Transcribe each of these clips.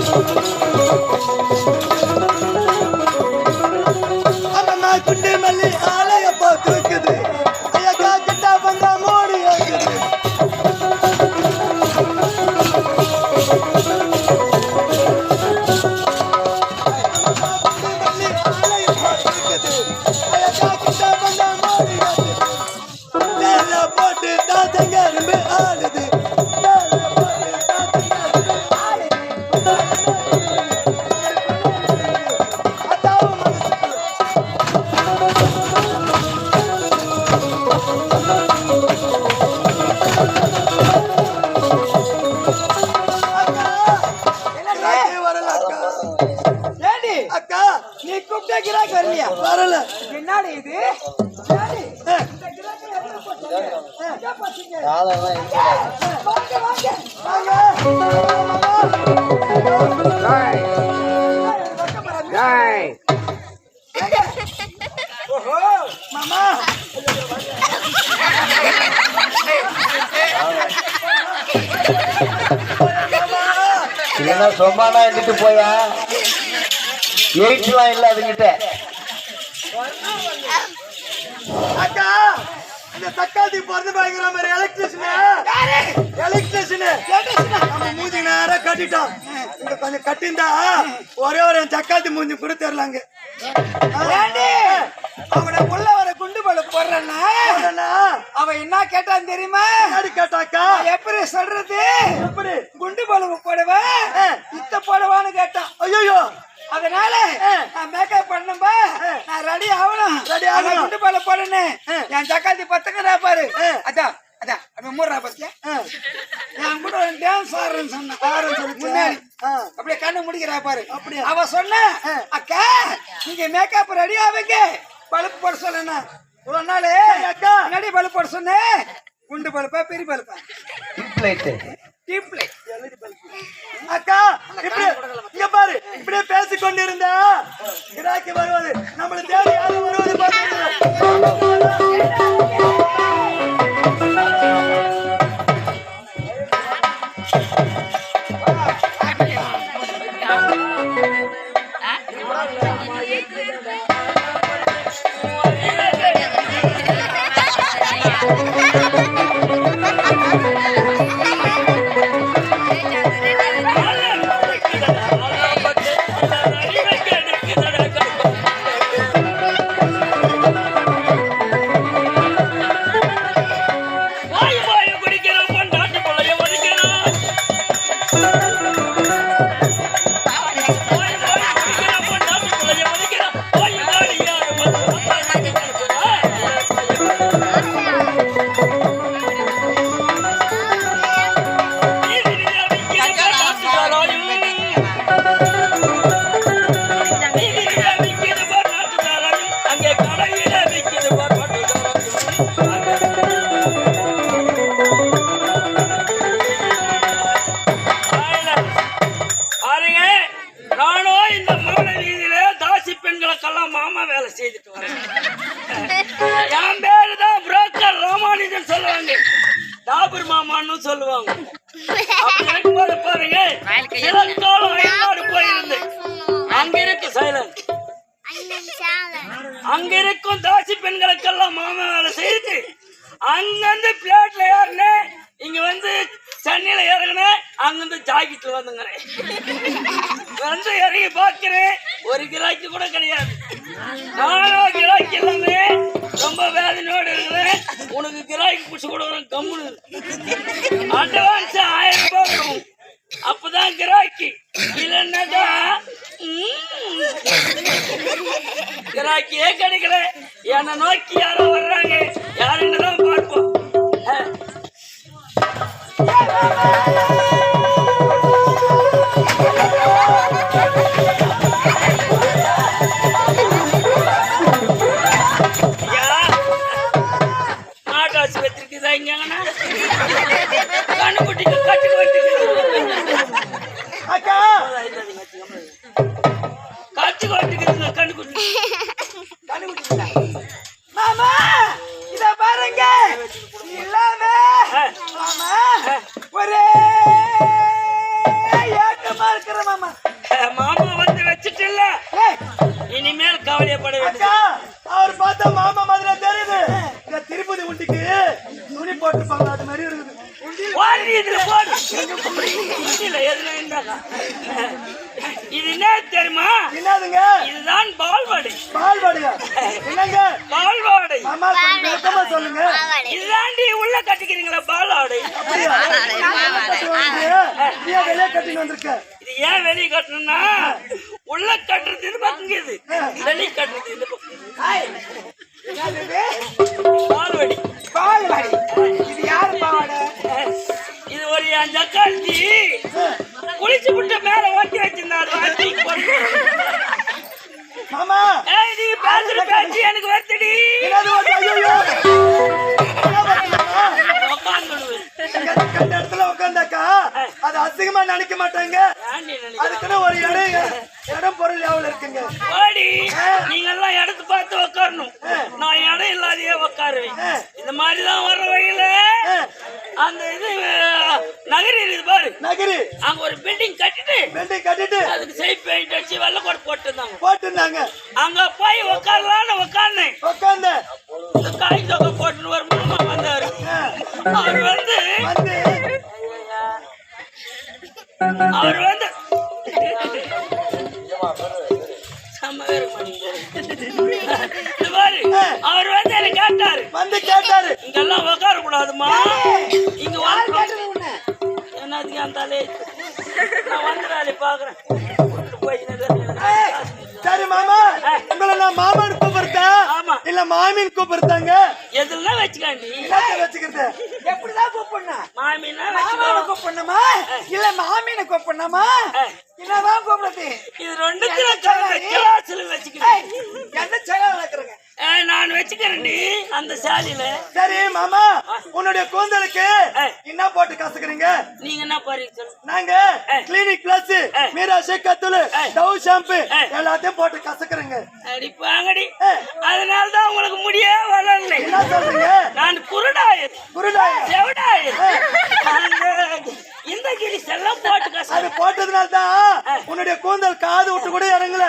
Thank you. சொம்மானா எடுத்துட்டு போயா எயிட்லாம் இல்லை அதுங்கிட்ட. அக்கா இந்த தக்காளி பிறந்து பயங்கர மாதிரி எலக்ட்ரிஷியன் எலக்ட்ரிஷியன் நம்ம மூஞ்சி நேரா கட்டிட்டோம். இங்க கொஞ்சம் கட்டிந்தா ஒரே ஒரு தக்காளி மூஞ்சி கூட தெரியலாங்க. உள்ள வர போடுறேன்னா அவன் என்ன கேட்டான் தெரியுமா? கேட்டாக்கா? எப்படி சொல்றது? எப்படி? குண்டு பழுவு போடுவேன். இத்த போடுவான்னு கேட்டான். ஐயோ அதனால நான் மேக்கப் பண்ணும்பா நான் ரெடி ஆகணும். Ready ஆகணும். குண்டு பழு போடணும் என் சக்காத்தி பத்துக்கிறா பாரு. அதான் அதான் அவன் மூடுறா பத்தியா? நான் கூட டான்ஸ் ஆடுறேன்னு சொன்னேன் ஆடுறேன்னு சொல்லி முன்னாடி. அப்படியே கண்ணு முடிக்கிறா பாரு. அப்படியா? அவ சொன்ன அக்கா நீங்க மேக்கப் ரெடி ஆவீங்க. பழுப்பு போட சொன்னா இவ்வளவு நாள் அக்கா. முன்னாடி பழுப்பு போட சொன்னேன் குண்டு பழுப்பா பெரிய பிளேட்டு டீப்லை அக்கா இப்படி இங்க பாரு இப்படியே பேசிக் கொண்டிருந்தா கிராக்கி வருவது நம்மள தேடி யாரும் வருவது பாத்தீங்களா? அங்க இருக்கும் தாசி பெண்களுக்கெல்லாம் மாமா வேலை செய்து அங்கிருந்து பிளேட்ல ஏறினேன் இங்க வந்து சென்னையில ஏறினேன் அங்கிருந்து ஜாக்கெட்ல வந்துங்கிறேன் வந்து இறங்கி பார்க்கிறேன் ஒரு கிராக்கி கூட கிடையாது. நானும் கிராக்கி எல்லாமே ரொம்ப வேதனையோடு இருக்கிறேன் உனக்கு கிராக்கி பிடிச்சி கூட கம்முனு. அட்வான்ஸ் ஆயிரம் ரூபாய் வரும். அப்பதான் கிராக்கி. இல்லைன்னாக்கா கிராக்கியே கிடைக்கல என்னை நோக்கி யாரோ வர்றாங்க யாருன்னு தான் பார்ப்போம் அஹ். தெரியுமா? என்னதுங்க? இதுதான் பால்வாடி. பால்வாடியா? என்னங்க? பால்வாடை. மாமா கொஞ்சம் விளக்கமா சொல்லுங்க. இதுதாண்டி உள்ள கட்டிக்கிறீங்களா பால்வாடை. அப்படியா? வெளியே கட்டின்னு வந்திருக்க? இது ஏன் வெளியே கட்டணும்னா உள்ள கட்டுறது இது பக்கம் இது வெளியே கட்டுறது இது பக்கம்? பால்வாடி. பால்வாடி. இது யாரு பாவாடை? என் ஜக்காத்தி குளிச்சு விட்டு மேல ஓட்டி வச்சிருந்தாரு. மாமா. ஏய் நீ பேசுற பேச்சு எனக்கு வருத்தடி. கண்ட இடத்துல உட்காந்தாக்கா அது அசிங்கமா நினைக்க மாட்டாங்க? அதுக்குன்னு ஒரு இடம் இடம் பொருள் எவ்வளவு இருக்குங்க? ஓடி நீங்க எல்லாம் இடத்து பார்த்து உட்காரணும் நான் இடம் இல்லாதையே உட்காருவேன் இந்த மாதிரி தான் வர்ற வழியில அந்த இது நகரி இருக்குது பாரு. நகரி. அங்க ஒரு பில்டிங் கட்டிட்டு வெண்டி கட்டிட்டு அதுக்கு செய் பெயிண்ட் அடிச்சு வெள்ளை கோட் போட்டுருந்தாங்க. போட்டிருந்தாங்க. அங்க போய் உட்காரலான்னு உட்கார்ந்தேன் உட்காந்த இந்த காய் தொகை போட்டுன்னு ஒரு மாமா வந்தாரு. அவர் வந்து அவர் வந்து வந்து கேட்டாரு. இங்கெல்லாம் உட்கார கூடாதுமா இங்க வந்து என்னதுக்கு அந்த? நான் வந்துடாலே பாக்குறேன் போய் சரி மாமா. உங்களை நான் மாமான்னு கூப்பிடுறேன். இல்ல மாமின்னு கூப்பிடுறாங்க. எதுலாம் வச்சுக்காண்டி. வச்சுக்கிறது? எப்படிதான் கூப்பிடணும்? மாமாவை வச்சுக்கோ கூப்பிடணுமா? இல்ல மாமீனை கூப்பிடணுமா? என்னதான் கூப்பிடுறது? இது கிளாஸ்ல வச்சுக்கிறேன் எந்த செயலா வளர்க்குறங்க? நான் வச்சுக்கிறேன்டி அந்த சாலியில. சரி மாமா. உன்னுடைய கூந்தலுக்கு. என்ன போட்டு கசக்குறீங்க? நீங்க என்ன சொல்லு. நாங்க கிளினிக் பிளஸ் மீரா ஷேக்கத்தூள் டவ் ஷாம்பு எல்லாத்தையும் போட்டு கசக்குறீங்க. அடி பாங்கடி. அதனால தான் உங்களுக்கு முடியே வளரல என்ன சொல்றீங்க? நான் குருடாய. செவடாயர் அந்த இந்த கிளி செல்லம் போட்டு கச அது போட்டதுனால தான் உன்னுடைய கூந்தல் காது விட்டு கூட இறங்கல.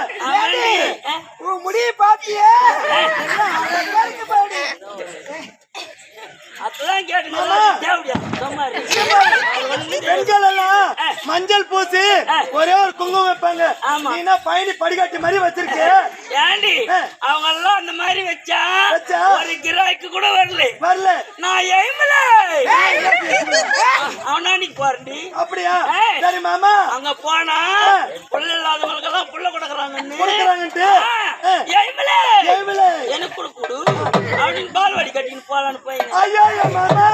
உன் முடியை பாத்தியே? பெண்கள் எல்லாம் மஞ்சள் பூசி ஒரே ஒரு குங்குமம் வைப்பாங்க. ஆமா. நீ என்ன பயணி படிக்காட்டி மாதிரி வச்சிருக்க. ஏண்டி அவங்க எல்லாம் அந்த மாதிரி வச்சா? ஒரு கிராய்க்கு கூட வரல. வரல. நான் எய்மல. அவனா நீ போறண்டி அப்படியா. சரி மாமா. அங்க போனா புள்ள இல்லாதவங்களுக்கு எல்லாம் புள்ள கொடுக்குறாங்கன்னு. கொடுக்குறாங்கன்ட்டு? எய்மல. ஏவிலே. எனக்கு கொடு கொடு. அப்படின்னு பால்வாடி கட்டின்னு போலான்னு போய் ஐயோ மாமா.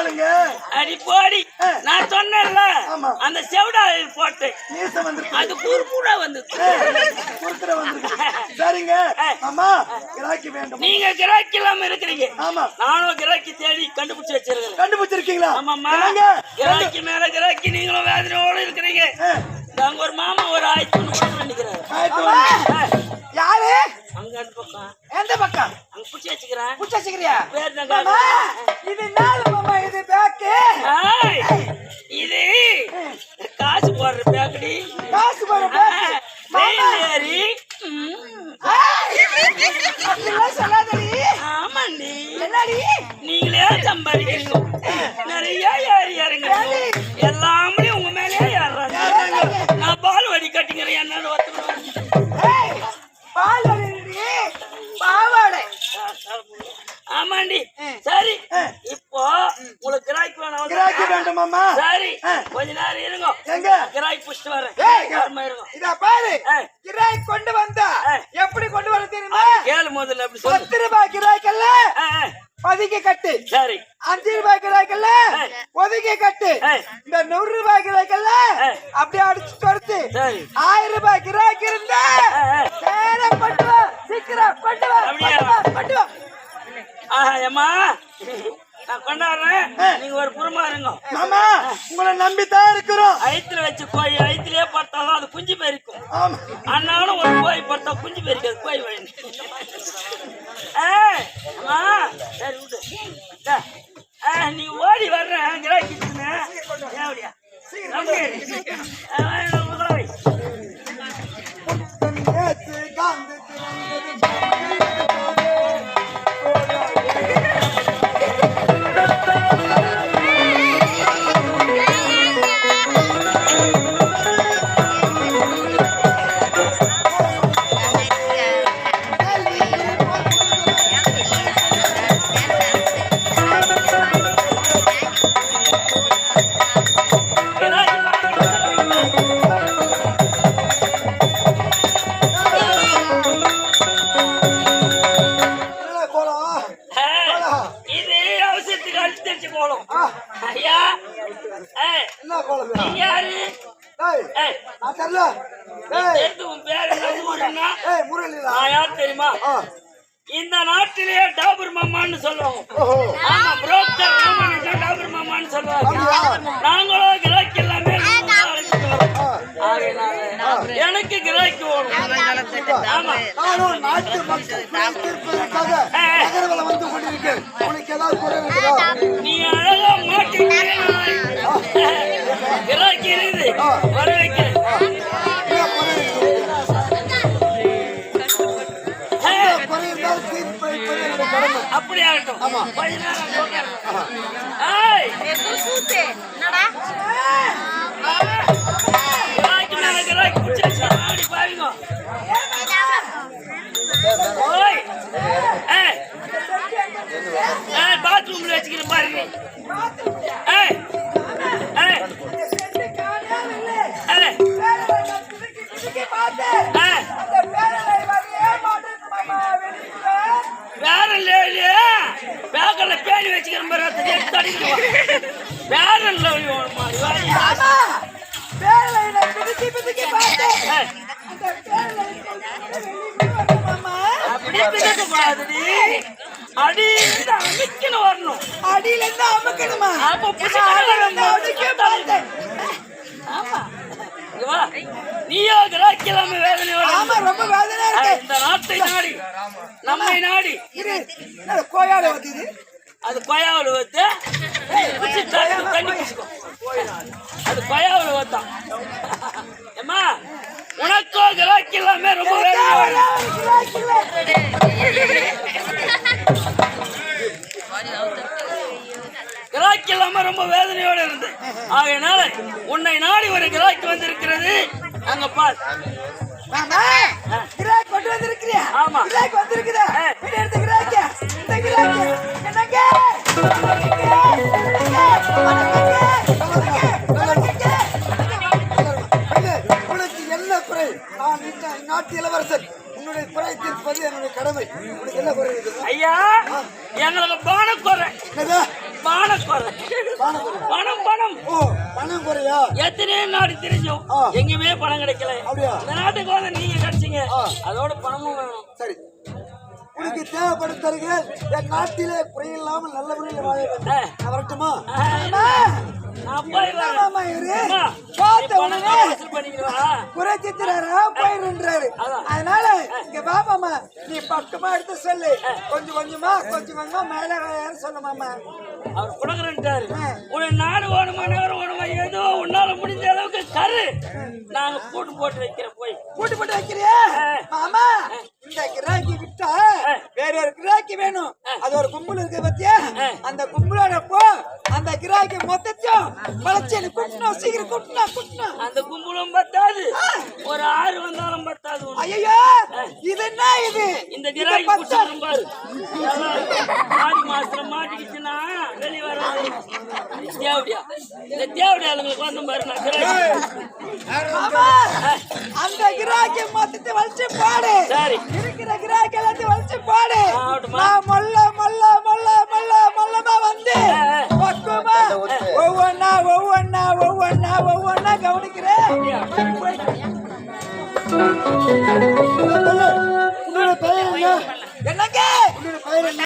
எதனாலுங்க அடி போடி. நான் சொன்னேன்ல ஆமா. அந்த செவடாயில் போட்டு. மீச வந்திருக்கு. அது கூறு கூட வந்து குடுத்துற வந்திருக்கு. சரிங்க. அம்மா கிராக்கி வேண்டும். நீங்க கிராக்கி இல்லாம இருக்கிறீங்க. ஆமா. நானும் கிராக்கி தேடி கண்டுபிடிச்சு வச்சிருக்கேன் கண்டுபிடிச்சிருக்கீங்களா? ஆமாம்மா. கிராக்கி மேல கிராக்கி நீங்களும் வேதனையோட இருக்கிறீங்க. ஆ, நாங்க ஒரு மாமா ஒரு ஆயிரத்தி நினைக்கிறேன் ஒண்ணு. யாரு? அங்க அந்த பக்கம். எந்த பக்கம்? அங்க பிடிச்சி வச்சுக்கிறேன். புடிச்சு வச்சுக்கிறியா? பேர் மாமா இது நாலு மாமா இது பேக்கு? ஆய், இது காசு போடுற பேக்கடி. காசு போற பேக்கு. மாமா. ஏறி. அப்படிலாம் சொல்லாதடி. ஆமாண்டி. என்னடி? நீங்களே சம்பாதிக்கிறீங்க. நிறைய ஏறி இறங்க எல்லாமே என்னன்னு பாவாடை. ஆமாண்டி. சரி. இப்போ உங்களுக்கு கிராய்க்கு வேணும். கிராக்கி வேண்டும் அம்மா சரி கொஞ்ச நேரம் இருங்க. எங்க? கிராய் புடிச்சிட்டு வரேன். இத பாரு. கிராய் கொண்டு வந்தா. எப்படி கொண்டு வர தெரியுமா? கேளு முதல்ல அப்படி பத்து ரூபாய் கிராய்க்கல்ல. ஒதுக்கி கட்டு. சரி. அஞ்சு ரூபாய் கிராய்க்கல்ல. ஒதுக்கி கட்டு. இந்த நூறு ரூபாய் கிராய்க்கல்ல. அப்படியே அடிச்சு தொடுத்து ஆயிரம் ரூபாய் கிராய்க்கு இருந்தா? ஏய், ஏய். நேரா கொண்டு வா. சீக்கிரம் கொண்டு வா? கொண்டு வா, கொண்டு வா. ஆஹா ஏம்மா? நான் கொண்டாடுறேன். நீங்க ஒரு புறமா இருங்க. மாமா உங்களை நம்பித்தான் இருக்கிறோம். ஐத்துல வச்சு கோழி ஐத்திலே படுத்தாலும் அது குஞ்சு பெருக்கும் அண்ணாலும் ஒரு கோழி படுத்தா குஞ்சு பெருக்காது கோழி வழி நான் யார் தெரியுமா? இந்த நாட்டிலேயே டாபர் மாமான்னு சொல்லுவோம். ஆமா புரோக்கர் ராமனுக்கு டாபர் மாமான்னு சொல்லுவாங்க? நாங்களும் கிராக்கி எல்லாமே எனக்கு கிராக்கி நானும் நாட்டு மக்கள் வந்து உனக்கு ஏதாவது குறை நீ அழகா மாட்டிக்கிட்டே கிராக்கி இருக்குது. ஏய். பாத்ரூம்ல வச்சுக்கிறேன் பாருங்க. அடியில இருந்து அமுக்கணுமா? அப்ப புடிச்சு இருந்து அமுக்கவே மாட்டேன். ஆமா. நீயோ வேதனையோட ஆமா ரொம்ப வேதனை இருக்கு. இந்த நாட்டை நாடி. நம்மை நாடி. என்னது கோயால வந்தது? அது கொயாவில் வந்து குச்சி தண்ணி குச்சிக்கோ அது கொயாவில் வந்தான் ஏம்மா உனக்கோ கிராக்கி எல்லாமே ரொம்ப வேதனையோட கிராக்கி இல்லாம ரொம்ப வேதனையோட இருந்து. ஆகையினால உன்னை நாடி ஒரு கிராக்கி வந்திருக்கிறது. அங்க பார். கிராக் கொண்டு வந்திருக்கிறியா? ஆமா. கிராக் வந்திருக்குதா? எடுத்து கிராக் இந்த கிராக் என்னங்க? உனக்கு என்ன குறை? நான் நாட்டு இளவரசன். உன்னுடைய குறை தீர்ப்பது என்னுடைய கடமை. உனக்கு என்ன குறை இருக்குது? ஐயா எங்களுக்கு? பானக்குறை. பானக்குறை. பணம் பணம் ஓ பணம் குறையா எத்தனையோ நாடு தெரிஞ்சோம். எங்கேயுமே பணம் கிடைக்கல. அப்படியா? இந்த நாட்டுக்கு வந்து நீங்க கிடைச்சீங்க. அதோட பணமும் வேணும். சரி. உனக்கு தேவைப்படும் தருகிறேன் என் நாட்டிலே குறையில்லாமல் நல்ல முறையில் வாழ வேண்டும். வரட்டுமா? பார்த்த உடனே பணத்தை வசூல் பண்ணிக்கிறவா? குறை சித்திராரா போயிருன்றாரு. அதான். அதனால இங்க பாப்பாமா நீ பக்கமா எடுத்து சொல்லு. கொஞ்சம் கொஞ்சமா கொஞ்சம் கொஞ்சமா மேல ஏற சொல்லு மாமா. அவர் கொடுக்குறேன்ட்டாரு ஆ. உனக்கு நாடு வேணுமா நேரம் வேணுமா ஏதோ உன்னால முடிஞ்ச அளவுக்கு கரு நாங்க கூட்டு போட்டு வைக்கிறோம் போய். கூட்டு போட்டு வைக்கிறியா. மாமா இந்த கிராக்கி விட்டா. வேற ஒரு கிராக்கி வேணும். அது ஒரு கும்பல் இருக்கு பத்தியா. அந்த கும்பலோட போ அந்த கிராக்கி மொத்தத்தையும் வளைச்சு குட்டணும் சீக்கிரம் குட்டணும் குட்டணும் அந்த கும்பலும் பத்தாது. ஒரு ஆறு வந்தாலும் பத்தாது. ஐயோ இது என்ன இது? இந்த கிராக்கி பத்தா? பிடிச்சிடும் பாரு. வெளியே வர தேவடியா இந்த தேவடியா ஆளுங்களுக்கு வந்து பாரு அந்த கிராக்கி மொத்தத்தை வலிச்சு பாடு. சரி. இருக்கிற கிராக்கி எல்லாத்தையும் வலிச்சு பாடு. நான் மொல்ல மொல்ல மொல்ல மொல்ல மொல்லமா என்னங்க?